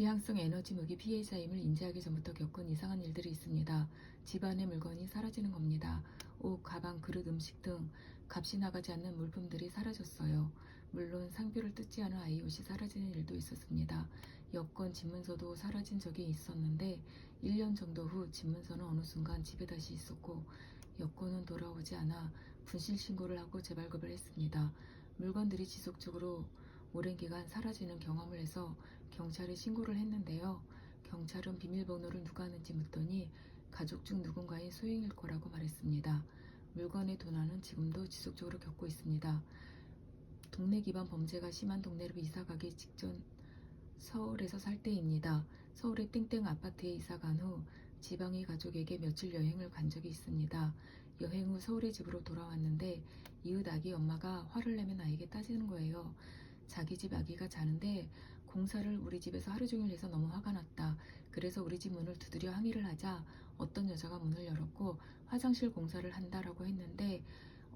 지향성 에너지 무기 피해자임을 인지하기 전부터 겪은 이상한 일들이 있습니다. 집안의 물건이 사라지는 겁니다. 옷, 가방, 그릇, 음식 등 값이 나가지 않는 물품들이 사라졌어요. 물론 상표를 뜯지 않은 아이 옷이 사라지는 일도 있었습니다. 여권, 집문서도 사라진 적이 있었는데 1년 정도 후 집문서는 어느 순간 집에 다시 있었고 여권은 돌아오지 않아 분실 신고를 하고 재발급을 했습니다. 물건들이 지속적으로 오랜 기간 사라지는 경험을 해서 경찰에 신고를 했는데요. 경찰은 비밀번호를 누가 하는지 묻더니 가족 중 누군가의 소행일 거라고 말했습니다. 물건의 도난은 지금도 지속적으로 겪고 있습니다. 동네 기반 범죄가 심한 동네로 이사 가기 직전 서울에서 살 때입니다. 서울의 땡땡 아파트에 이사 간 후 지방의 가족에게 며칠 여행을 간 적이 있습니다. 여행 후 서울의 집으로 돌아왔는데 이웃 아기 엄마가 화를 내며 나에게 따지는 거예요. 자기 집 아기가 자는데 공사를 우리 집에서 하루 종일 해서 너무 화가 났다. 그래서 우리 집 문을 두드려 항의를 하자 어떤 여자가 문을 열었고 화장실 공사를 한다라고 했는데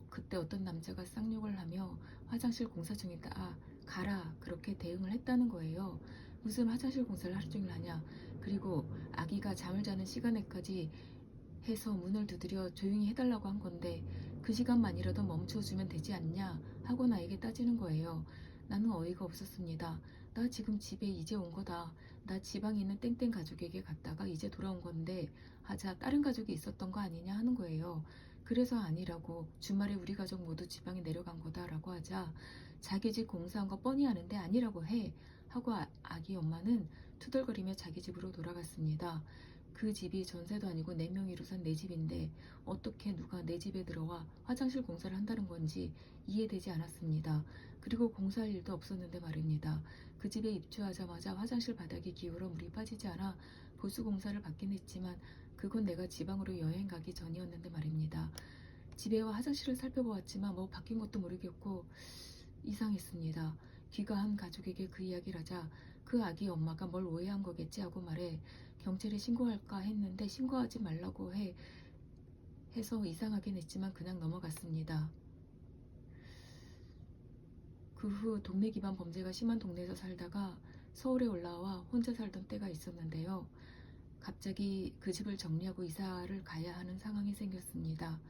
그때 어떤 남자가 쌍욕을 하며 화장실 공사 중이다. 아, 가라. 그렇게 대응을 했다는 거예요. 무슨 화장실 공사를 하루 종일 하냐. 그리고 아기가 잠을 자는 시간에까지 해서 문을 두드려 조용히 해달라고 한 건데 그 시간만이라도 멈춰주면 되지 않냐 하고 나에게 따지는 거예요. 나는 어이가 없었습니다. 나 지금 집에 이제 온 거다. 나 지방에 있는 땡땡 가족에게 갔다가 이제 돌아온 건데 하자 다른 가족이 있었던 거 아니냐 하는 거예요. 그래서 아니라고 주말에 우리 가족 모두 지방에 내려간 거다라고 하자 자기 집 공사한 거 뻔히 아는데 아니라고 해 하고 아, 아기 엄마는 투덜거리며 자기 집으로 돌아갔습니다. 그 집이 전세도 아니고 네 명이로 산 내 집인데 어떻게 누가 내 집에 들어와 화장실 공사를 한다는 건지 이해되지 않았습니다. 그리고 공사할 일도 없었는데 말입니다. 그 집에 입주하자마자 화장실 바닥이 기울어 물이 빠지지 않아 보수 공사를 받긴 했지만 그건 내가 지방으로 여행 가기 전이었는데 말입니다. 집에 와 화장실을 살펴보았지만 뭐 바뀐 것도 모르겠고 이상했습니다. 귀가한 가족에게 그 이야기를 하자 그 아기 엄마가 뭘 오해한 거겠지 하고 말해 경찰에 신고할까 했는데 신고하지 말라고 해 해서 이상하긴 했지만 그냥 넘어갔습니다. 그 후 동네 기반 범죄가 심한 동네에서 살다가 서울에 올라와 혼자 살던 때가 있었는데요. 갑자기 그 집을 정리하고 이사를 가야 하는 상황이 생겼습니다.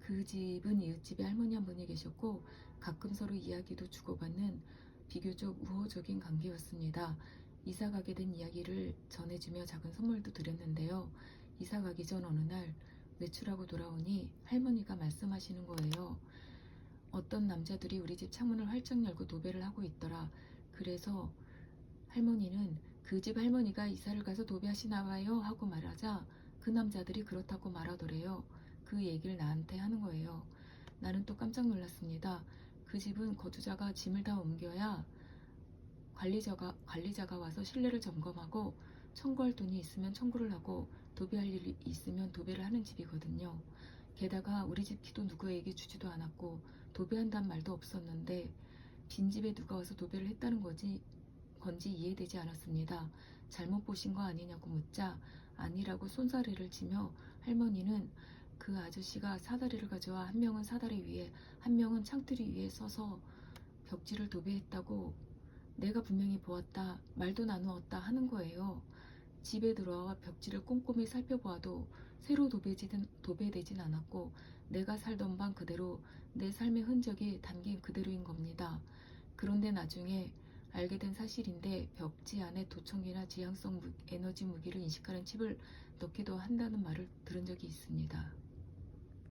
그 집은 이웃집에 할머니 한 분이 계셨고 가끔 서로 이야기도 주고받는 비교적 우호적인 관계였습니다. 이사 가게 된 이야기를 전해주며 작은 선물도 드렸는데요. 이사 가기 전 어느 날 외출하고 돌아오니 할머니가 말씀하시는 거예요. 어떤 남자들이 우리 집 창문을 활짝 열고 도배를 하고 있더라. 그래서 할머니는 그 집 할머니가 이사를 가서 도배하시나 봐요 하고 말하자 그 남자들이 그렇다고 말하더래요. 그 얘기를 나한테 하는 거예요. 나는 또 깜짝 놀랐습니다. 그 집은 거주자가 짐을 다 옮겨야 관리자가, 관리자가 와서 실내를 점검하고 청구할 돈이 있으면 청구를 하고 도배할 일이 있으면 도배를 하는 집이거든요. 게다가 우리 집 키도 누구에게 주지도 않았고 도배한단 말도 없었는데 빈집에 누가 와서 도배를 했다는 거지 건지 이해되지 않았습니다. 잘못 보신 거 아니냐고 묻자 아니라고 손사래를 치며 할머니는 그 아저씨가 사다리를 가져와 한 명은 사다리 위에 한 명은 창틀이 위에 서서 벽지를 도배했다고 내가 분명히 보았다 말도 나누었다 하는 거예요. 집에 들어와 벽지를 꼼꼼히 살펴보아도 새로 도배지든, 도배되진 않았고 내가 살던 방 그대로 내 삶의 흔적이 담긴 그대로인 겁니다. 그런데 나중에 알게 된 사실인데 벽지 안에 도청기나 지향성 무- 에너지 무기를 인식하는 칩을 넣기도 한다는 말을 들은 적이 있습니다.